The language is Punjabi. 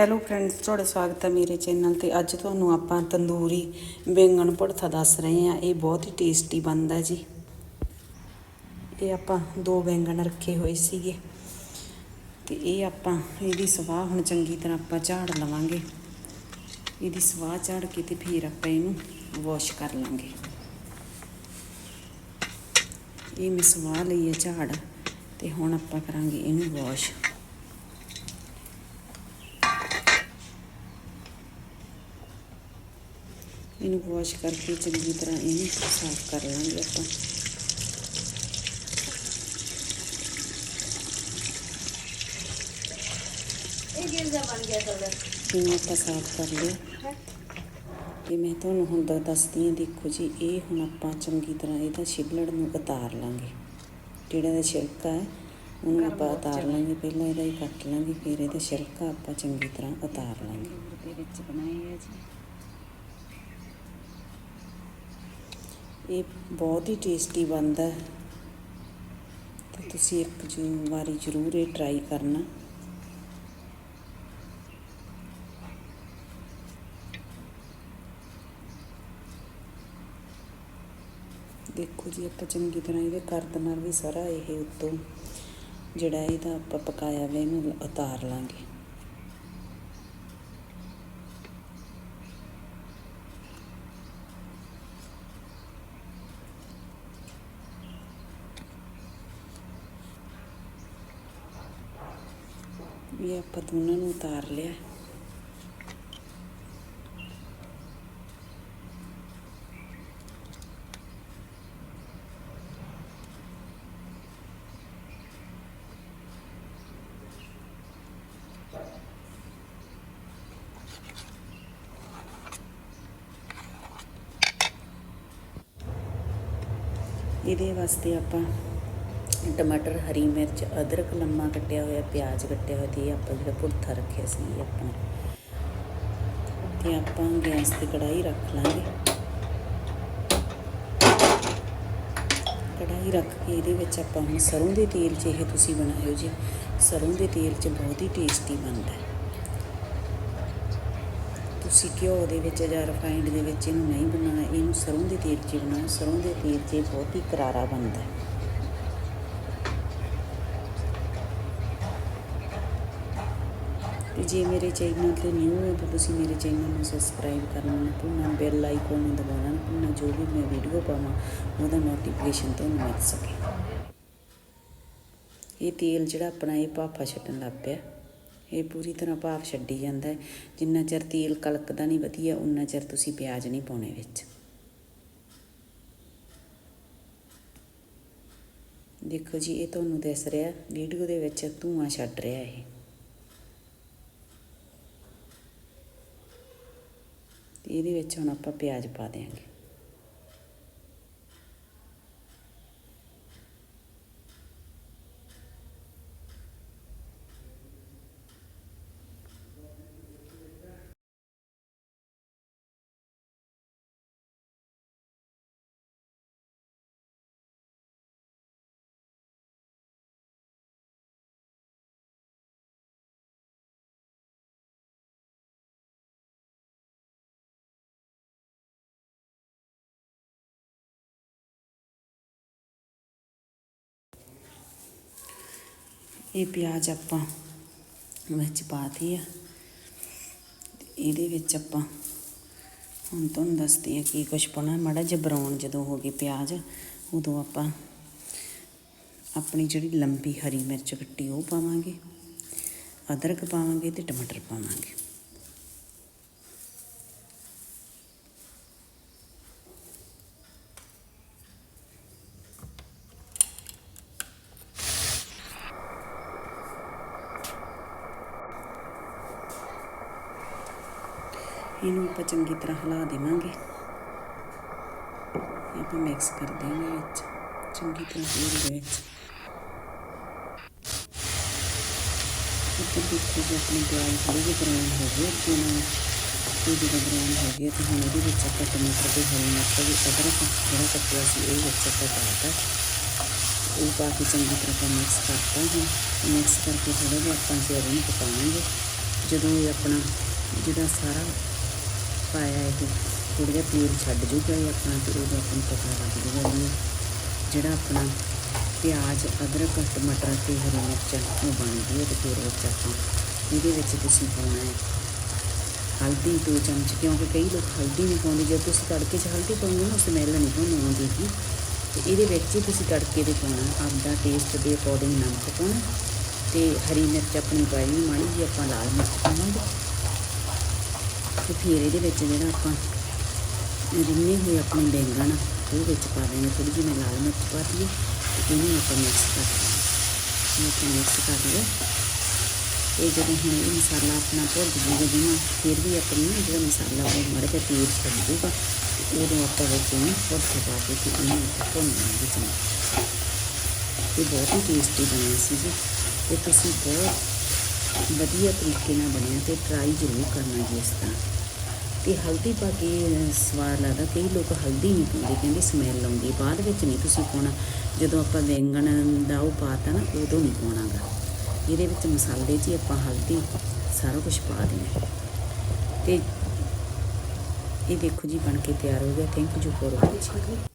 ਹੈਲੋ ਫਰੈਂਡਸ ਤੁਹਾਡਾ ਸਵਾਗਤ ਹੈ ਮੇਰੇ ਚੈਨਲ ਤੇ। ਅੱਜ ਤੁਹਾਨੂੰ ਆਪਾਂ ਤੰਦੂਰੀ ਬੈਂਗਣ ਭੜਥਾ ਦੱਸ ਰਹੇ ਹਾਂ। ਇਹ ਬਹੁਤ ਹੀ ਟੇਸਟੀ ਬਣਦਾ ਜੀ। ਇਹ ਆਪਾਂ ਦੋ ਬੈਂਗਣ ਰੱਖੇ ਹੋਏ ਸੀਗੇ। ਤੇ ਇਹ ਆਪਾਂ, ਇਹਦੀ ਸਵਾਹ ਹੁਣ ਚੰਗੀ ਤਰ੍ਹਾਂ ਆਪਾਂ ਝਾੜ ਲਵਾਂਗੇ। ਇਹਦੀ ਸਵਾਹ ਝਾੜ ਕੇ ਤੇ ਫਿਰ ਆਪਾਂ ਇਹਨੂੰ ਵਾਸ਼ ਕਰ ਲਾਂਗੇ। ਇਹ ਮੈਂ ਸਵਾਹ ਲਈ ਹੈ ਝਾੜ। ਤੇ ਹੁਣ ਆਪਾਂ ਕਰਾਂਗੇ ਇਹਨੂੰ ਵਾਸ਼ ਇਹਨੂੰ ਵਾਸ਼ ਕਰਕੇ ਚੰਗੀ ਤਰ੍ਹਾਂ ਇਹਨੂੰ ਸਾਫ਼ ਕਰ ਲਾਂਗੇ ਆਪਾਂ। ਇਹ ਗਿਰ ਜਾ ਬਣ ਗਿਆ ਇਹਨੂੰ ਆਪਾਂ ਸਾਫ਼ ਕਰ ਲਿਆ। ਤੇ ਮੈਂ ਤੁਹਾਨੂੰ ਹੁਣ ਦ- ਦੱਸਦੀ ਹਾਂ ਦੇਖੋ ਜੀ ਇਹ ਹੁਣ ਆਪਾਂ ਚੰਗੀ ਤਰ੍ਹਾਂ ਇਹਦਾ ਛਿੱਲੜ ਨੂੰ ਉਤਾਰ ਲਾਂਗੇ। ਜਿਹੜਾ ਇਹਦਾ ਛਿਲਕਾ ਹੈ ਉਹਨੂੰ ਆਪਾਂ ਉਤਾਰ ਲਾਂਗੇ ਪਹਿਲਾਂ ਇਹਦਾ ਹੀ ਕੱਟ ਲਾਂਗੇ ਫਿਰ ਇਹਦਾ ਛਿਲਕਾ ਆਪਾਂ ਚੰਗੀ ਤਰ੍ਹਾਂ ਉਤਾਰ ਲਾਂਗੇ। ਦੇ ਵਿੱਚ ਬਣਾਏ ਹੈ ਜੀ। ਇਹ ਬਹੁਤ ਹੀ ਟੇਸਟੀ ਬਣਦਾ ਹੈ। ਤੇ ਤੁਸੀਂ ਇੱਕ ਜੋ ਵਾਰੀ ਜ਼ਰੂਰ ਇਹ ਟਰਾਈ ਕਰਨਾ। ਦੇਖੋ ਜੀ, ਆਪਾਂ ਚੰਗੀ ਤਰ੍ਹਾਂ ਇਹਦੇ ਕਰਦ ਨਾਲ ਵੀ ਸਾਰਾ ਇਹ ਉੱਤੋਂ ਜਿਹੜਾ ਇਹਦਾ ਆਪਾਂ ਪਕਾਇਆ ਵਾ ਇਹਨੂੰ ਉਤਾਰ ਲਾਂਗੇ। ਵੀ ਆਪਾਂ ਦੋਨਾਂ ਨੂੰ ਉਤਾਰ ਲਿਆ। ਇਹਦੇ ਵਾਸਤੇ ਆਪਾਂ ਟਮਾਟਰ, ਹਰੀ ਮਿਰਚ, ਅਦਰਕ, ਲੰਮਾ ਕੱਟਿਆ ਹੋਇਆ, ਪਿਆਜ਼ ਕੱਟਿਆ ਹੋਇਆ ਤੇ ਇਹ ਆਪਾਂ ਜਿਹੜਾ ਭੁਰਥਾ ਰੱਖਿਆ ਸੀ ਇਹ ਆਪਣਾ ਤੇ ਆਪਾਂ ਗੈਸ ਤੇ ਕੜਾਈ ਰੱਖ ਲਾਂਗੇ। ਕੜਾਈ ਰੱਖ ਕੇ ਇਹਦੇ ਵਿੱਚ ਆਪਾਂ ਹੁਣ ਸਰੋਂ ਦੇ ਤੇਲ 'ਚ ਇਹ ਤੁਸੀਂ ਬਣਾਇਓ ਜੀ। ਸਰੋਂ ਦੇ ਤੇਲ 'ਚ ਬਹੁਤ ਹੀ ਟੇਸਟੀ ਬਣਦਾ ਹੈ। ਤੁਸੀਂ ਘਿਓ ਦੇ ਵਿੱਚ ਜਾਂ ਰਿਫਾਈਂਡ ਦੇ ਵਿੱਚ ਇਹਨੂੰ ਨਹੀਂ ਬਣਾਉਣਾ, ਇਹਨੂੰ ਸਰੋਂ ਦੇ ਤੇਲ 'ਚ ਹੀ ਬਣਾਓ। ਸਰੋਂ ਦੇ ਤੇਲ 'ਚ ਬਹੁਤ ਹੀ ਕਰਾਰਾ ਬਣਦਾ ਹੈ। ਤੇ ਜੇ ਮੇਰੇ ਚੈਨਲ ਤੇ ਨਿਊ ਹੋ ਤਾਂ ਤੁਸੀਂ ਮੇਰੇ ਚੈਨਲ ਨੂੰ ਸਬਸਕ੍ਰਾਈਬ ਕਰਨਾ ਨਾ ਭੁੱਲਣਾ ਬੈਲ ਆਈਕਨ ਨੂੰ ਦਬਾਉਣਾ ਨਾ ਭੁੱਲਣਾ, ਜੋ ਵੀ ਮੈਂ ਵੀਡੀਓ ਪਾਵਾਂ, ਉਹਦਾ ਨੋਟੀਫਿਕੇਸ਼ਨ ਤੁਹਾਨੂੰ ਮਿਲ ਸਕੇ। ਇਹ ਤੇਲ ਜਿਹੜਾ ਆਪਣਾ ਇਹ ਭਾਫਾ ਛੱਡਣ ਲੱਗ ਪਿਆ। ਇਹ ਪੂਰੀ ਤਰ੍ਹਾਂ ਭਾਫ ਛੱਡੀ ਜਾਂਦਾ ਹੈ। ਜਿੰਨਾ ਚਿਰ ਤੇਲ ਕਲਕਦਾ ਨਹੀਂ ਵਧੀਆ ਉਨਾ ਚਿਰ ਤੁਸੀਂ ਪਿਆਜ਼ ਨਹੀਂ ਪਾਉਣੇ ਵਿੱਚ। ਦੇਖੋ ਜੀ, ਇਹ ਤੁਹਾਨੂੰ ਦਿਸ ਰਿਹਾ ਵੀਡੀਓ ਦੇ ਵਿੱਚ ਧੂਆਂ ਛੱਡ ਰਿਹਾ ਇਹ ਤੇ ਇਹਦੇ ਵਿੱਚ ਹੁਣ ਆਪਾਂ ਪਿਆਜ਼ ਪਾ ਦੇਵਾਂਗੇ ਇਹ ਪਿਆਜ਼ ਆਪਾਂ ਵਿੱਚ ਪਾਤੀ ਆ। ਇਹਦੇ ਵਿੱਚ ਆਪਾਂ ਹੁਣ ਤੁਹਾਨੂੰ ਦੱਸਦੇ ਆ ਕੀ ਕੁਛ ਪਾਉਣਾ। ਮਾੜਾ ਜਿਹਾ ਬਰਾਊਨ ਜਦੋਂ ਹੋ ਗਏ ਪਿਆਜ਼, ਉਦੋਂ ਆਪਾਂ ਆਪਣੀ ਜਿਹੜੀ ਲੰਬੀ ਹਰੀ ਮਿਰਚ ਕੱਟੀ ਉਹ ਪਾਵਾਂਗੇ, ਅਦਰਕ ਪਾਵਾਂਗੇ ਤੇ ਟਮਾਟਰ ਪਾਵਾਂਗੇ। ਇਹਨੂੰ ਆਪਾਂ ਚੰਗੀ ਤਰ੍ਹਾਂ ਹਿਲਾ ਦੇਵਾਂਗੇ। ਇਹ ਆਪਾਂ ਮਿਕਸ ਕਰ ਦੇਵਾਂਗੇ ਵਿੱਚ। ਚੰਗੀ ਤਰ੍ਹਾਂ ਤੇਲ ਦੇ ਵਿੱਚ। ਉੱਪਰ ਦੇਖੋ ਜੀ, ਆਪਣੇ ਪਿਆਜ਼ ਥੋੜ੍ਹੇ ਜਿਹੇ ਬਰਾਊਨ ਹੋ ਗਏ ਤੇ ਨਾਲ ਇਹ ਜਦੋਂ ਬਰਾਊਨ ਹੋ ਗਏ ਤੇ ਹੁਣ ਇਹਦੇ ਵਿੱਚ ਆਪਾਂ ਟਮਾਟਰ ਤੇ ਹਰੀ ਮਿਰਚ ਤੇ ਅਦਰਕ ਜਿਹੜਾ ਕੱਟਿਆ ਸੀ, ਇਹ ਵਿੱਚ ਆਪਾਂ ਪਾਤਾ ਉਹ ਪਾ ਕੇ ਚੰਗੀ ਤਰ੍ਹਾਂ ਆਪਾਂ ਮਿਕਸ ਕਰਤਾ ਹੈ ਮਿਕਸ ਕਰਕੇ ਥੋੜ੍ਹਾ ਜਿਹਾ ਆਪਾਂ ਫਿਰ ਇਹਨੂੰ ਪਕਾਵਾਂਗੇ। ਜਦੋਂ ਇਹ ਆਪਣਾ ਜਿਹੜਾ ਸਾਰਾ ਪਾਇਆ ਹੈ ਕਿ ਥੋੜ੍ਹਾ ਜਿਹਾ ਤੇਲ ਛੱਡ ਜੂਗਾ ਇਹ ਆਪਣਾ ਤੇ ਉਦੋਂ ਆਪਾਂ ਨੂੰ ਪਤਾ ਲੱਗ ਜੂਗਾ ਵੀ ਜਿਹੜਾ ਆਪਣਾ ਪਿਆਜ਼, ਅਦਰਕ, ਟਮਾਟਰ ਤੇ ਹਰੀ ਮਿਰਚਾਂ ਉਹ ਬਣ ਗਈ ਹੈ ਤੇ ਫਿਰ ਵਿੱਚ ਆਪਾਂ ਇਹਦੇ ਵਿੱਚ ਤੁਸੀਂ ਪਾਉਣਾ ਹੈ। ਹਲਦੀ ਦੋ ਚਮਚ, ਕਿਉਂਕਿ ਕਈ ਲੋਕ ਹਲਦੀ ਨਹੀਂ ਪਾਉਂਦੇ। ਜੇ ਤੁਸੀਂ ਤੜਕੇ 'ਚ ਹਲਦੀ ਪਾਉਂਗੇ ਨਾ, ਸਮੈਲ ਨਹੀਂ ਤੁਹਾਨੂੰ ਆਉਂਦੀ ਜੀ ਤੇ ਇਹਦੇ ਵਿੱਚ ਹੀ ਤੁਸੀਂ ਤੜਕੇ ਦੇ ਪਾਉਣਾ, ਆਪਦਾ ਟੇਸਟ ਦੇ ਅਕੋਰਡਿੰਗ ਨਮਕ ਪਾਉਣਾ ਤੇ ਹਰੀ ਮਿਰਚ ਆਪਣੀ ਪਾਈ ਮਾੜੀ ਜੀ ਆਪਾਂ ਲਾਲ ਮਿਰਚ ਪਾਵਾਂਗੇ। ਤੇ ਫਿਰ ਇਹਦੇ ਵਿੱਚ ਜਿਹੜਾ ਆਪਾਂ ਰਿੰਨੇ ਹੋਏ ਆਪਣੇ ਬੈਂਗਣ ਆ, ਉਹ ਵਿੱਚ ਪਾ ਦੇਣੇ ਥੋੜੀ ਜਿਹੀ ਮੈਂ ਲਾਲ ਮਿਰਚ ਪਾ ਦਈਏ ਤੇ ਇਹਨੂੰ ਆਪਾਂ ਮਿਕਸ ਕਰ ਦਿੰਦੇ ਆਪਾਂ ਮਿਕਸ ਕਰ ਲਿਆ ਇਹ ਜਦੋਂ ਹੁਣ ਇਹ ਮਸਾਲਾ ਆਪਣਾ ਭੁੱਜ ਜੂਗਾ ਜਿਵੇਂ ਫਿਰ ਵੀ ਆਪਣੀ ਨਾ ਜਿਹੜਾ ਮਸਾਲਾ ਉਹ ਮੜ ਕੇ ਤੇਲ ਛੱਡ ਜੂਗਾ ਉਦੋਂ ਆਪਾਂ ਵਿੱਚ ਇਹਨੂੰ ਭੁੱਜ ਕੇ ਪਾ ਕੇ ਤੇ ਇਹਨੂੰ ਆਪਾਂ ਭੁੰਨਾਂਗੇ ਚੰਗਾ ਇਹ ਬਹੁਤ ਹੀ ਟੇਸਟੀ ਬਣਿਆ ਸੀ ਜੀ। ਤੇ ਤੁਸੀਂ ਬਹੁਤ ਵਧੀਆ ਤਰੀਕੇ ਨਾਲ ਬਣਿਆ ਤੇ ਟਰਾਈ ਜ਼ਰੂਰ ਕਰਨਾ ਜੀ ਇਸ ਤਰ੍ਹਾਂ। ਤੇ ਹਲਦੀ ਪਾ ਕੇ ਸਵਾਦ ਲੱਗਦਾ। ਕਈ ਲੋਕ ਹਲਦੀ ਨਹੀਂ ਪਾਉਂਦੇ ਕਹਿੰਦੇ ਸਮੈਲ ਆਉਂਦੀ ਬਾਅਦ ਵਿੱਚ ਨਹੀਂ ਤੁਸੀਂ ਪਾਉਣਾ। ਜਦੋਂ ਆਪਾਂ ਬੈਂਗਣ ਦਾ ਉਹ ਪਾਤਾ ਨਾ, ਉਦੋਂ ਨਹੀਂ ਪਾਉਣਾਗਾ। ਇਹਦੇ ਵਿੱਚ ਮਸਾਲੇ 'ਚ ਆਪਾਂ ਹਲਦੀ ਸਾਰਾ ਕੁਝ ਪਾ ਦੇਣਾ ਤੇ ਇਹ ਦੇਖੋ ਜੀ, ਬਣ ਕੇ ਤਿਆਰ ਹੋ ਗਿਆ। Thank you for watching